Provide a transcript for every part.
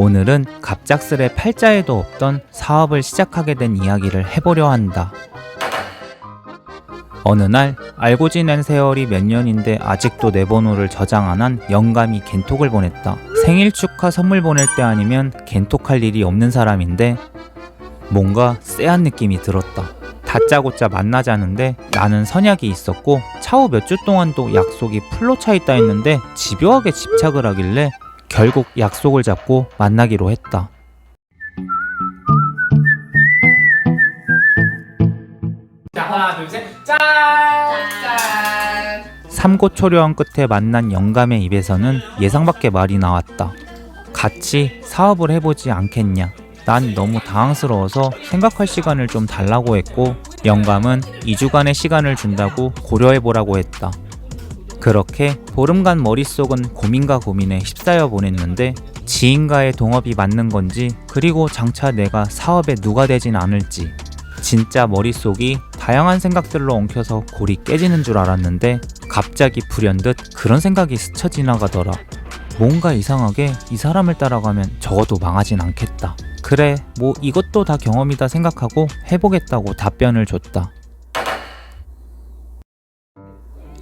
오늘은 갑작스레 팔자에도 없던 사업을 시작하게 된 이야기를 해보려 한다. 어느 날 알고 지낸 세월이 몇 년인데 아직도 내 번호를 저장 안 한 영감이 겐톡을 보냈다. 생일 축하 선물 보낼 때 아니면 겐톡할 일이 없는 사람인데 뭔가 쎄한 느낌이 들었다. 다짜고짜 만나자는데 나는 선약이 있었고 차후 몇 주 동안도 약속이 풀로 차 있다 했는데 집요하게 집착을 하길래 결국 약속을 잡고 만나기로 했다. 자 하나 둘셋 짠! 짠! 삼고초려한 끝에 만난 영감의 입에서는 예상밖의 말이 나왔다. 같이 사업을 해보지 않겠냐. 난 너무 당황스러워서 생각할 시간을 좀 달라고 했고, 영감은 2주간의 시간을 준다고 고려해보라고 했다. 그렇게 보름간 머릿속은 고민과 고민에 휩싸여 보냈는데, 지인과의 동업이 맞는 건지, 그리고 장차 내가 사업에 누가 되진 않을지, 진짜 머릿속이 다양한 생각들로 엉켜서 골이 깨지는 줄 알았는데 갑자기 불현듯 그런 생각이 스쳐 지나가더라. 뭔가 이상하게 이 사람을 따라가면 적어도 망하진 않겠다. 그래, 뭐 이것도 다 경험이다 생각하고 해보겠다고 답변을 줬다.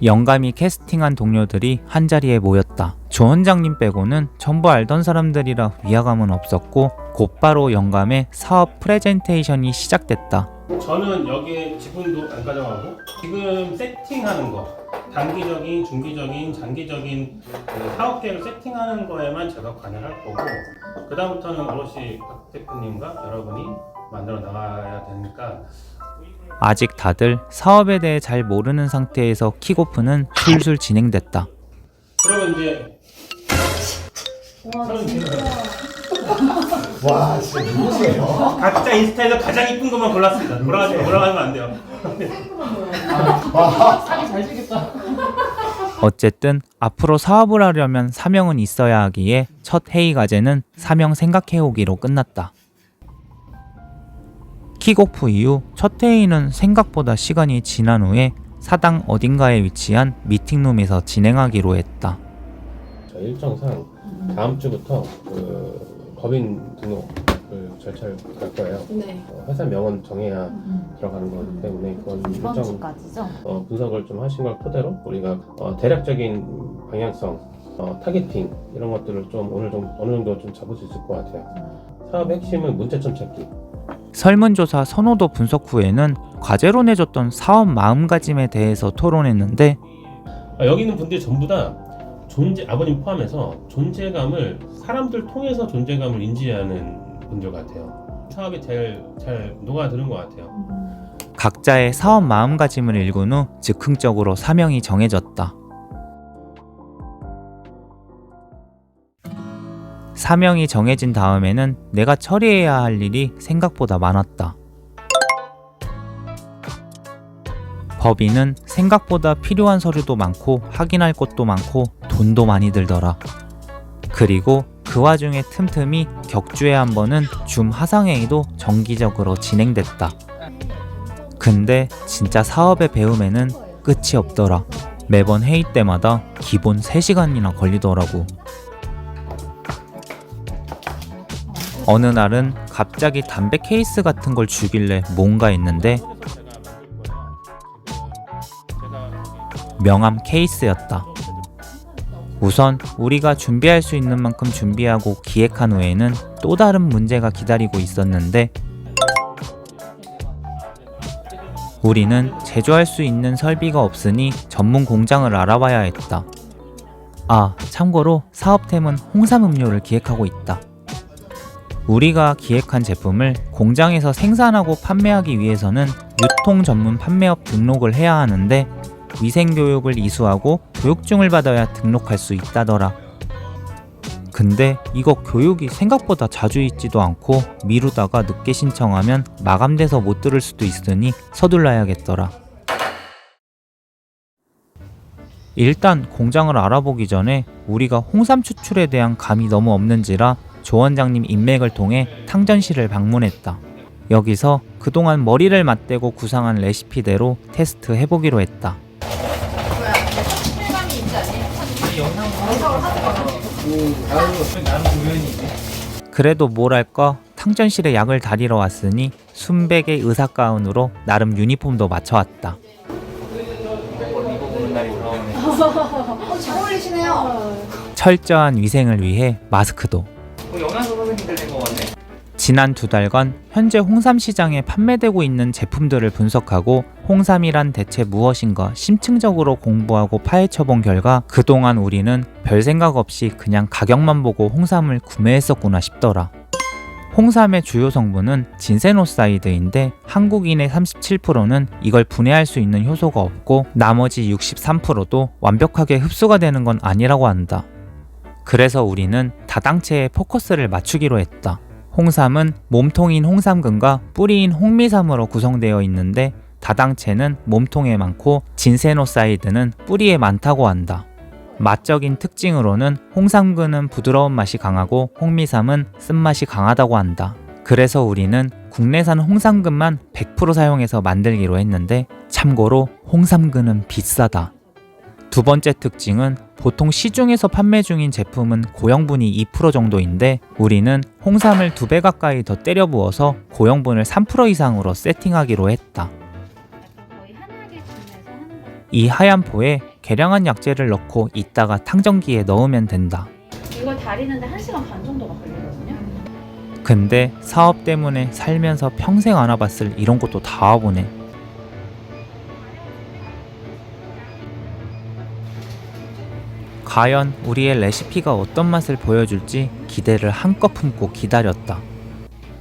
영감이 캐스팅한 동료들이 한자리에 모였다. 조 원장님 빼고는 전부 알던 사람들이라 위화감은 없었고 곧바로 영감의 사업 프레젠테이션이 시작됐다. 저는 여기에 지분도 안 가져가고 지금 세팅하는 거 단기적인, 중기적인, 장기적인 그 사업 계획을 세팅하는 거에만 제가 관여할 거고 그 다음부터는 오롯이 박 대표님과 여러분이 만들어 나가야 되니까 아직 다들 사업에 대해 잘 모르는 상태에서 킥오프는 술술 진행됐다. 그러면 이제 저는 지금 와 진짜 누구세요? 각자 인스타에서 가장 이쁜 것만 골랐습니다. 돌아가지 돌아가면 안 돼요. 어쨌든 앞으로 사업을 하려면 사명은 있어야 하기에 첫 회의 과제는 사명 생각해오기로 끝났다. 킥오프 이후 첫 회의는 생각보다 시간이 지난 후에 사당 어딘가에 위치한 미팅룸에서 진행하기로 했다. 저 일정상 다음 주부터 그 법인 등록을 절차를 갈 거예요. 네. 어, 회사 명은 정해야 들어가는 거기 때문에 그건 이번 일정 주까지죠? 어, 분석을 좀 하신 걸 토대로 우리가 어, 대략적인 방향성, 어, 타겟팅 이런 것들을 좀 오늘 좀 어느 정도 좀 잡을 수 있을 것 같아요. 사업의 핵심은 문제점 찾기. 설문조사 선호도 분석 후에는 과제로 내줬던 사업 마음가짐에 대해서 토론했는데 아, 여기 있는 분들이 전부 다 존재 아버님 포함해서 존재감을 사람들 통해서 존재감을 인지하는 분들 같아요. 사업이 제일 잘 녹아드는 것 같아요. 각자의 사업 마음가짐을 읽은 후 즉흥적으로 사명이 정해졌다. 사명이 정해진 다음에는 내가 처리해야 할 일이 생각보다 많았다. 법인은 생각보다 필요한 서류도 많고 확인할 것도 많고 돈도 많이 들더라. 그리고 그 와중에 틈틈이 격주에 한 번은 줌 화상회의도 정기적으로 진행됐다. 근데 진짜 사업의 배움에는 끝이 없더라. 매번 회의 때마다 기본 3시간이나 걸리더라고. 어느 날은 갑자기 담배 케이스 같은 걸 주길래 뭔가 했는데 명함 케이스였다. 우선 우리가 준비할 수 있는 만큼 준비하고 기획한 후에는 또 다른 문제가 기다리고 있었는데 우리는 제조할 수 있는 설비가 없으니 전문 공장을 알아봐야 했다. 아, 참고로 사업템은 홍삼 음료를 기획하고 있다. 우리가 기획한 제품을 공장에서 생산하고 판매하기 위해서는 유통 전문 판매업 등록을 해야 하는데 위생 교육을 이수하고 교육증을 받아야 등록할 수 있다더라. 근데 이거 교육이 생각보다 자주 있지도 않고 미루다가 늦게 신청하면 마감돼서 못 들을 수도 있으니 서둘러야겠더라. 일단 공장을 알아보기 전에 우리가 홍삼 추출에 대한 감이 너무 없는지라 조 원장님 인맥을 통해 탕전실을 방문했다. 여기서 그동안 머리를 맞대고 구상한 레시피대로 테스트 해보기로 했다. 그래도 뭐랄까 탕전실에 약을 다리러 왔으니 순백의 의사 가운으로 나름 유니폼도 맞춰왔다. 어, 잘 어울리시네요. 철저한 위생을 위해 마스크도. 지난 두 달간 현재 홍삼 시장에 판매되고 있는 제품들을 분석하고 홍삼이란 대체 무엇인가 심층적으로 공부하고 파헤쳐 본 결과 그동안 우리는 별 생각 없이 그냥 가격만 보고 홍삼을 구매했었구나 싶더라. 홍삼의 주요 성분은 진세노사이드인데 한국인의 37%는 이걸 분해할 수 있는 효소가 없고 나머지 63%도 완벽하게 흡수가 되는 건 아니라고 한다. 그래서 우리는 다당체에 포커스를 맞추기로 했다. 홍삼은 몸통인 홍삼근과 뿌리인 홍미삼으로 구성되어 있는데 다당체는 몸통에 많고 진세노사이드는 뿌리에 많다고 한다. 맛적인 특징으로는 홍삼근은 부드러운 맛이 강하고 홍미삼은 쓴맛이 강하다고 한다. 그래서 우리는 국내산 홍삼근만 100% 사용해서 만들기로 했는데 참고로 홍삼근은 비싸다. 두 번째 특징은 보통 시중에서 판매 중인 제품은 고형분이 2% 정도인데 우리는 홍삼을 두 배 가까이 더 때려 부어서 고형분을 3% 이상으로 세팅하기로 했다. 이 하얀 포에 계량한 약재를 넣고 이따가 탕전기에 넣으면 된다. 이걸 다리는데 1시간 반 정도가 걸리거든요. 근데 사업 때문에 살면서 평생 안 와봤을 이런 것도 다 와보네. 과연 우리의 레시피가 어떤 맛을 보여줄지 기대를 한껏 품고 기다렸다.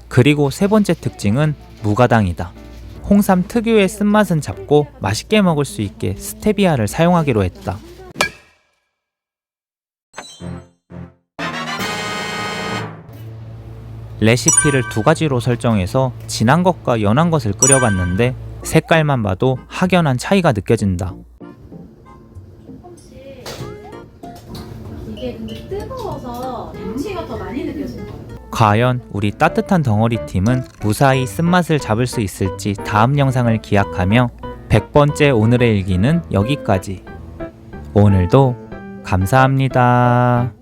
그리고 세 번째 특징은 무가당이다. 홍삼 특유의 쓴맛은 잡고 맛있게 먹을 수 있게 스테비아를 사용하기로 했다. 레시피를 두 가지로 설정해서 진한 것과 연한 것을 끓여봤는데 색깔만 봐도 확연한 차이가 느껴진다. 과연 우리 따뜻한 덩어리 팀은 무사히 쓴맛을 잡을 수 있을지 다음 영상을 기약하며 100번째 오늘의 일기는 여기까지. 오늘도 감사합니다.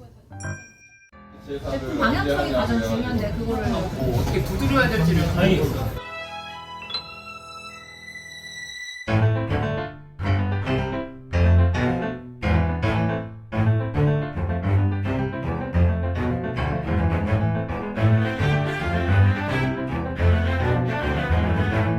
제품 방향성이 가장 중요한데 그거를 뭐 어떻게 두드려야 될지를 아니